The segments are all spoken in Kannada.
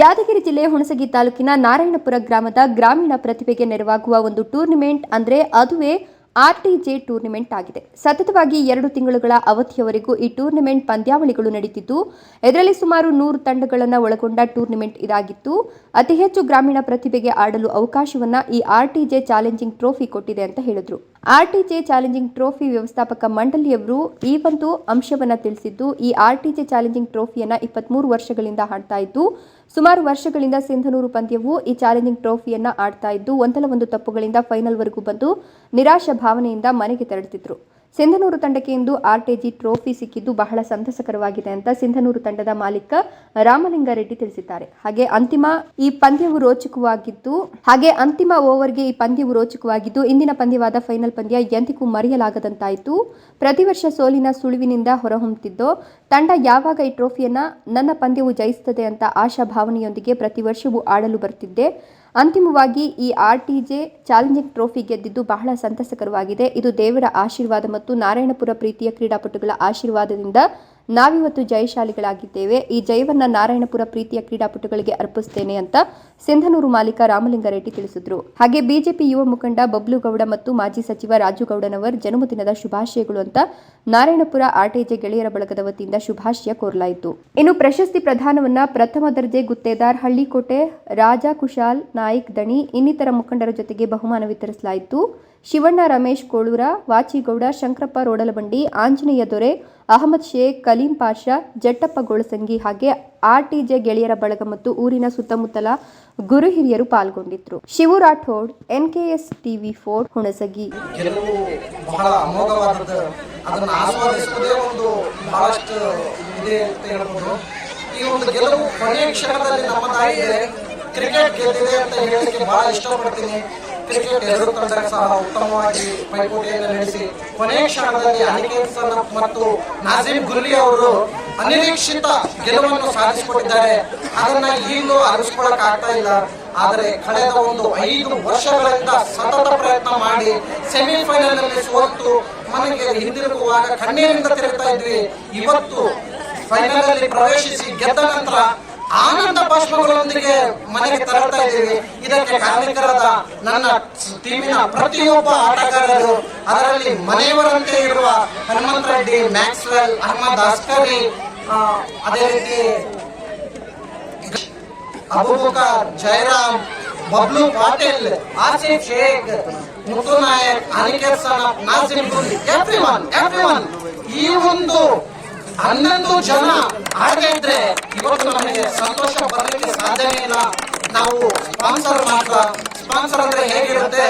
ಯಾದಗಿರಿ ಜಿಲ್ಲೆ ಹುಣಸಗಿ ತಾಲೂಕಿನ ನಾರಾಯಣಪುರ ಗ್ರಾಮದ ಗ್ರಾಮೀಣ ಪ್ರತಿಭೆಗೆ ನೆರವಾಗುವ ಒಂದು ಟೂರ್ನಿಮೆಂಟ್ ಅಂದ್ರೆ ಅದುವೇ ಆರ್ಟಿಜೆ ಟೂರ್ನಿಮೆಂಟ್ ಆಗಿದೆ. ಸತತವಾಗಿ ಎರಡು ತಿಂಗಳುಗಳ ಅವಧಿಯವರೆಗೂ ಈ ಟೂರ್ನಿಮೆಂಟ್ ಪಂದ್ಯಾವಳಿಗಳು ನಡೀತಿದ್ದು ಇದರಲ್ಲಿ ಸುಮಾರು ನೂರು ತಂಡಗಳನ್ನು ಒಳಗೊಂಡ ಟೂರ್ನಿಮೆಂಟ್ ಇದಾಗಿತ್ತು. ಅತಿ ಹೆಚ್ಚು ಗ್ರಾಮೀಣ ಪ್ರತಿಭೆಗೆ ಆಡಲು ಅವಕಾಶವನ್ನ ಈ ಆರ್ಟಿಜೆ ಚಾಲೆಂಜಿಂಗ್ ಟ್ರೋಫಿ ಕೊಟ್ಟಿದೆ ಅಂತ ಹೇಳಿದ್ರು. ಆರ್ಟಿಜೆ ಚಾಲೆಂಜಿಂಗ್ ಟ್ರೋಫಿ ವ್ಯವಸ್ಥಾಪಕ ಮಂಡಳಿಯವರು ಈ ಒಂದು ಅಂಶವನ್ನು ತಿಳಿಸಿದ್ದು, ಈ ಆರ್ಟಿಜೆ ಚಾಲೆಂಜಿಂಗ್ ಟ್ರೋಫಿಯನ್ನು ಇಪ್ಪತ್ಮೂರು ವರ್ಷಗಳಿಂದ ಆಡ್ತಾ ಇದ್ದು, ಸುಮಾರು ವರ್ಷಗಳಿಂದ ಸಿಂಧನೂರು ಪಂದ್ಯವು ಈ ಚಾಲೆಂಜಿಂಗ್ ಟ್ರೋಫಿಯನ್ನು ಆಡ್ತಾ ಇದ್ದು, ಒಂದಲ್ಲ ಒಂದು ತಪ್ಪುಗಳಿಂದ ಫೈನಲ್ವರೆಗೂ ಬಂದು ನಿರಾಶ ಭಾವನೆಯಿಂದ ಮನೆಗೆ ತೆರಳುತ್ತಿದ್ರು. ಸಿಂಧನೂರು ತಂಡಕ್ಕೆ ಇಂದು ಆರ್ಟಿಜಿ ಟ್ರೋಫಿ ಸಿಕ್ಕಿದ್ದು ಬಹಳ ಸಂತಸಕರವಾಗಿದೆ ಅಂತ ಸಿಂಧನೂರು ತಂಡದ ಮಾಲೀಕ ರಾಮಲಿಂಗಾರೆಡ್ಡಿ ತಿಳಿಸಿದ್ದಾರೆ. ಹಾಗೆ ಅಂತಿಮ ಈ ಪಂದ್ಯವು ರೋಚಕವಾಗಿದ್ದು, ಹಾಗೆ ಅಂತಿಮ ಓವರ್ಗೆ ಈ ಪಂದ್ಯವು ರೋಚಕವಾಗಿದ್ದು, ಇಂದಿನ ಪಂದ್ಯವಾದ ಫೈನಲ್ ಪಂದ್ಯ ಎಂದಿಗೂ ಮರೆಯಲಾಗದಂತಾಯಿತು. ಪ್ರತಿ ವರ್ಷ ಸೋಲಿನ ಸುಳಿವಿನಿಂದ ಹೊರಹೊಮ್ಮುತ್ತಿದ್ದೋ ತಂಡ ಯಾವಾಗ ಈ ಟ್ರೋಫಿಯನ್ನು ನನ್ನ ಪಂದ್ಯವು ಜಯಿಸುತ್ತದೆ ಅಂತ ಆಶಾ ಭಾವನೆಯೊಂದಿಗೆ ಪ್ರತಿ ವರ್ಷವೂ ಆಡಲು ಬರ್ತಿದ್ದೆ ಅಂತಿಮವಾಗಿ ಈ R T J challenging trophy ಗೆದ್ದಿದ್ದು ಬಹಳ ಸಂತಸಕರವಾಗಿದೆ. ಇದು ದೇವರ ಆಶೀರ್ವಾದ ಮತ್ತು ನಾರಾಯಣಪುರ ಪ್ರೀತಿಯ ಕ್ರೀಡಾಪಟುಗಳ ಆಶೀರ್ವಾದದಿಂದ ನಾವಿವತ್ತು ಜಯಶಾಲಿಗಳಾಗಿದ್ದೇವೆ. ಈ ಜಯವನ್ನ ನಾರಾಯಣಪುರ ಪ್ರೀತಿಯ ಕ್ರೀಡಾಪಟುಗಳಿಗೆ ಅರ್ಪಿಸುತ್ತೇನೆ ಅಂತ ಸಿಂಧನೂರು ಮಾಲೀಕ ರಾಮಲಿಂಗಾರೆಡ್ಡಿ ತಿಳಿಸಿದ್ರು. ಹಾಗೆ ಬಿಜೆಪಿ ಯುವ ಮುಖಂಡ ಬಬ್ಲುಗೌಡ ಮತ್ತು ಮಾಜಿ ಸಚಿವ ರಾಜುಗೌಡನವರ್ ಜನ್ಮದಿನದ ಶುಭಾಶಯಗಳು ಅಂತ ನಾರಾಯಣಪುರ ಆರ್ಟಿಜೆ ಗೆಳೆಯರ ಬಳಗದ ವತಿಯಿಂದ ಶುಭಾಶಯ ಕೋರಲಾಯಿತು. ಇನ್ನು ಪ್ರಶಸ್ತಿ ಪ್ರಧಾನವನ್ನ ಪ್ರಥಮ ದರ್ಜೆ ಗುತ್ತೇದಾರ್ ಹಳ್ಳಿಕೋಟೆ ರಾಜಾ ಕುಶಾಲ್ ನಾಯ್ಕ್ ದಣಿ ಇನ್ನಿತರ ಮುಖಂಡರ ಜೊತೆಗೆ ಬಹುಮಾನ ವಿತರಿಸಲಾಯಿತು. ಶಿವಣ್ಣ ರಮೇಶ್ ಕೋಳೂರ, ವಾಚಿಗೌಡ, ಶಂಕರಪ್ಪ ರೋಡಲಬಂಡಿ, ಆಂಜನೇಯ ದೊರೆ, ಅಹಮದ್ ಶೇಖ್, ಕಲೀಂ ಪಾಷಾ, ಜಟ್ಟಪ್ಪ ಗೊಳಸಂಗಿ ಹಾಗೆ ಆರ್ಟಿಜೆ ಗೆಳೆಯರ ಬಳಗ ಮತ್ತು ಊರಿನ ಸುತ್ತಮುತ್ತಲ ಗುರು ಹಿರಿಯರು ಪಾಲ್ಗೊಂಡಿದ್ರು. Shivu Rathod S TV four, Hunasagi. Cricket ಗೆದ್ದಿದೆ ಅಂತ ಹೇಳಲಿಕ್ಕೆ ಬಹಳ ಇಷ್ಟಪಡ್ತೀನಿ. ಕ್ರಿಕೆಟ್ ಎರಡು ತಂಡ ಸಹ ಉತ್ತಮವಾಗಿ ಪೈಪೋಟಿಯನ್ನು ನಡೆಸಿ ಕೊನೆಯ ಕ್ಷಣದಲ್ಲಿ ಅನಿಕೇತ್ ಮತ್ತು ನಾಜಿಮ್ ಗುರ್ಲಿ ಅವರು ಅನಿರೀಕ್ಷಿತ ಗೆಲುವನ್ನು ಸಾಧಿಸಿಕೊಟ್ಟಿದ್ದಾರೆ. ಅದನ್ನ ಈಗಲೂ ಅರಿಸ್ಕೊಳಕ್ ಆಗ್ತಾ ಇಲ್ಲ. ಆದರೆ ಕಳೆದ ಒಂದು ಐದು ವರ್ಷಗಳಿಂದ ಸತತ ಪ್ರಯತ್ನ ಮಾಡಿ ಸೆಮಿಫೈನಲ್ನಲ್ಲಿ ಸೋತು ಮನೆಗೆ ಹಿಂದಿರುಗುವಾಗ ಕಣ್ಣೀರಿಂದ ತಿರುಗ್ತಾ ಇದ್ವಿ. ಇವತ್ತು ಫೈನಲ್ ಅಲ್ಲಿ ಪ್ರವೇಶಿಸಿ ಗೆದ್ದ ನಂತರ ಆನಂದ ಬಾಷ್ಪಗಳೊಂದಿಗೆ ಮನೆಗೆ ತೆರಳ್ತಾ ಇದ್ದೀವಿ. ಇದಕ್ಕೆ ಕಾರ್ಮಿಕರಾದ ನನ್ನ ಟೀಮಿನ ಪ್ರತಿಯೊಬ್ಬ ಆಟಗಾರರು, ಅದರಲ್ಲಿ ಮನೆಯವರಂತೆ ಇರುವ ಹನುಮಂತ ರೆಡ್ಡಿ, ಮ್ಯಾಕ್ಸ್ವೆಲ್, ಅಹಮದ್ ಅಸ್ಕರಿ ಅದೇ ರೀತಿ Abubakar Jayaram, Bablu Patil, Asif Sheikh, Muthu Nayak, Aniket Sanap Nasim Gul every one every one ಈ ಒಂದು ಹನ್ನೊಂದು ಜನ ಆಡದೇ ಇದ್ರೆ ಇವತ್ತು ನಮಗೆ ಸಂತೋಷ ಬರಲಿಕ್ಕೆ ಸಾಧ್ಯನೇ ಇಲ್ಲ ನಾವು ಸ್ಪಾನ್ಸರ್ ಮಾತ್ರ ಸ್ಪಾನ್ಸರ್ ಅಂದ್ರೆ ಹೇಗಿರುತ್ತೆ?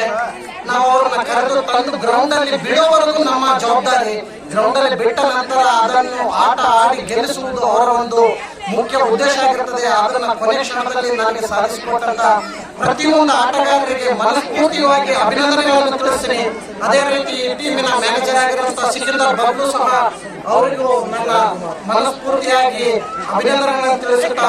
ನಾವು ಅವ್ರನ್ನ ಕರೆದು ತಂದು ಗ್ರೌಂಡ್ ಅಲ್ಲಿ ಬಿಡೋವರೆಗೂ ನಮ್ಮ ಜವಾಬ್ದಾರಿ. ಗ್ರೌಂಡ್ ಅಲ್ಲಿ ಬಿಟ್ಟ ನಂತರ ಅದನ್ನು ಆಟ ಆಡಿ ಗೆಲ್ಲಿಸುವುದು ಅವರ ಒಂದು ಮುಖ್ಯ ಉದ್ದೇಶ ಆಗಿರುತ್ತದೆ ಅದನ್ನ ಕೊನೆ ಕ್ಷಣದಲ್ಲಿ ನನಗೆ ಸಾಧಿಸಿಕೊಟ್ಟಂತ ಪ್ರತಿಯೊಂದು ಆಟಗಾರರಿಗೆ ಮನಸ್ಫೂರ್ತಿಯಾಗಿ ಅಭಿನಂದನೆಗಳನ್ನು ತಿಳಿಸ್ತೇನೆ. ಅದೇ ರೀತಿ ಟೀಮಿನ ಮ್ಯಾನೇಜರ್ ಆಗಿರುವಂತಹ ಸಿಕಿಂದರ್ ಬಾಬು ಸಹ ಅವರಿಗೂ ನನ್ನ ಮನಸ್ಫೂರ್ತಿಯಾಗಿ ಅಭಿನಂದನೆಗಳನ್ನು ತಿಳಿಸುತ್ತಾ